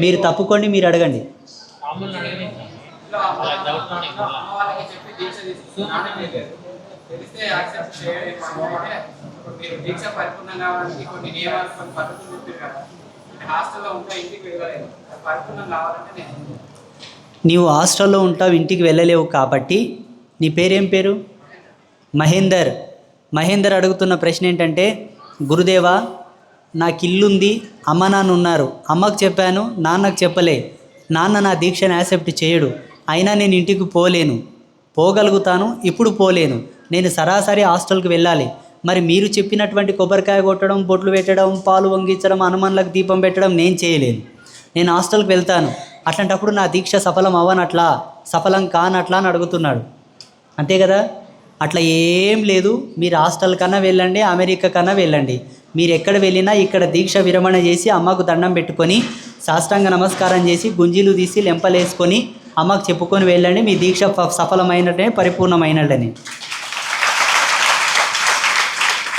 మీరు తప్పుకోండి మీరు అడగండి. తెలిస్తే యాక్సెప్ట్ మీరు దీక్ష పరిపూర్ణం కావాలంటే కొన్ని నియమాలు కొన్ని పద్ధతులు చెప్పారు కదా హాస్టల్లో ఉంటా ఇంటికి వెళ్ళలేదు పరిపూర్ణం కావాలంటే నేను నీవు హాస్టల్లో ఉంటావు ఇంటికి వెళ్ళలేవు కాబట్టి నీ పేరేం పేరు? మహేందర్. మహేందర్ అడుగుతున్న ప్రశ్న ఏంటంటే గురుదేవా నాకు ఇల్లుంది అమ్మ నాన్న ఉన్నారు అమ్మకు చెప్పాను నాన్నకు చెప్పలే. నాన్న నా దీక్షను యాక్సెప్ట్ చేయడు. అయినా నేను ఇంటికి పోలేను. పోగలుగుతాను ఇప్పుడు పోలేను. నేను సరాసరి హాస్టల్కి వెళ్ళాలి. మరి మీరు చెప్పినటువంటి కొబ్బరికాయ కొట్టడం బొట్లు పెట్టడం పాలు వంగించడం హనుమాన్లకు దీపం పెట్టడం నేను చేయలేను. నేను హాస్టల్కి వెళ్తాను. అట్లాంటప్పుడు నా దీక్ష సఫలం అవ్వనట్లా సఫలం కానట్లా అని అడుగుతున్నాడు. అంతే కదా? అట్లా ఏం లేదు. మీరు హాస్టల్ కన్నా వెళ్ళండి అమెరికా కన్నా వెళ్ళండి. మీరు ఎక్కడ వెళ్ళినా ఇక్కడ దీక్ష విరమణ చేసి అమ్మకు దండం పెట్టుకొని సాష్టాంగ నమస్కారం చేసి గుంజీలు తీసి లెంపలేసుకొని అమ్మకు చెప్పుకొని వెళ్ళండి. మీ దీక్ష సఫలమైనట్టే పరిపూర్ణమైనట్టని